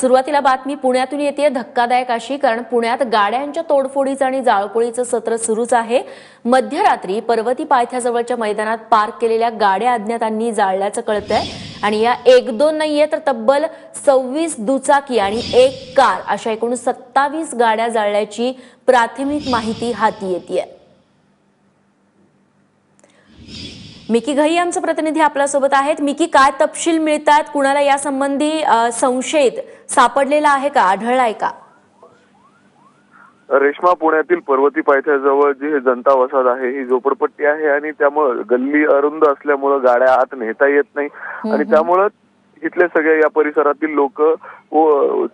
सुरुवातीला बातमी पुण्यातून येते. धक्कादायक अशी कारण पुण्यात गाड्यांच्या तोडफोडीचं आणि जाळपोळीचं सत्र सुरूच आहे. मध्यरात्री पर्वती पायथ्याजवळच्या मैदानात पार्क केलेल्या गाड्या अज्ञातांनी जाळल्याचं कळतंय. आणि या एक दोन नाहीये तर तब्बल सव्वीस दुचाकी आणि एक कार अशा एकूण सत्तावीस गाड्या जाळल्याची प्राथमिक माहिती हाती येते मिकी घई आमचे प्रतिनिधी आपल्यासोबत आहेत. मिकी काय तपशील मिळतात? कुणाला यासंबंधी संशयित सापडलेला आहे का? आढळलाय का? रेश्मा पुण्यातील पर्वती पायथ्याजवळ जी हे जनता वसाहत आहे ही झोपडपट्टी आहे आणि त्यामुळं गल्ली अरुंद असल्यामुळं गाड्या आत नेता येत नाही. आणि त्यामुळं इथले सगळे या परिसरातील लोक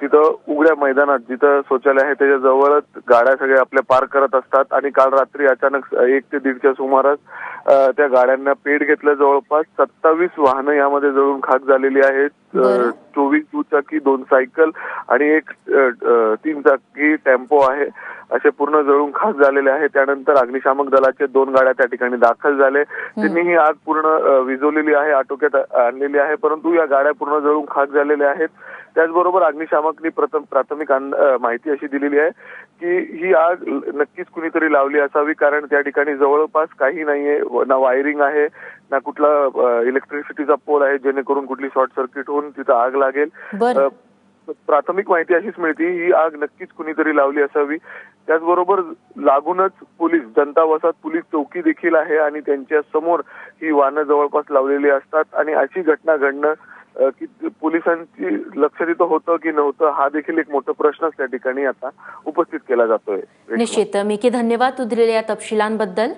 तिथं उघड्या मैदानात जिथं शौचालय आहे त्याच्या जवळच गाड्या सगळ्या आपल्या पार्क करत असतात. आणि काल रात्री अचानक एक ते दीडच्या सुमारास त्या गाड्यांना पेट घेतलं जवळपास सत्तावीस वाहनं यामध्ये जळून खाक झालेली आहेत. चोवीस दुचाकी दोन सायकल आणि एक तीन चाकी टेम्पो आहे. असे पूर्ण जळून खाक झालेले आहे त्यानंतर अग्निशामक दलाचे दोन गाड्या त्या ठिकाणी दाखल झाले. त्यांनी ही आग पूर्ण अ, विझवलेली आहे आटोक्यात आणलेली आहे. परंतु या गाड्या पूर्ण जळून खाक झालेल्या आहेत. त्याचबरोबर अग्निशामकनी प्रथम प्राथमिक माहिती अशी दिलेली आहे की ही आग नक्कीच कुणीतरी लावली असावी कारण त्या ठिकाणी जवळपास काही नाहीये. ना वायरिंग आहे ना कुठला इलेक्ट्रिसिटीचा पोल आहे जेणेकरून कुठली शॉर्ट सर्किट होऊन तिथं आग लागेल. प्राथमिक माहिती अशीच मिळते ही आग नक्कीच कुणीतरी लावली असावी. त्याचबरोबर लागूनच पोलीस जनता वसाहत पोलीस चौकी देखील आहे आणि त्यांच्यासमोर ही वाहनं जवळपास लावलेली असतात. आणि अशी घटना घडणं की पोलिसांची लक्ष तिथं होतं की नव्हतं हा देखील एक मोठा प्रश्नच त्या ठिकाणी आता उपस्थित केला जातोय. निश्चित. मिकी धन्यवाद तू दिलेल्या तपशिलांबद्दल.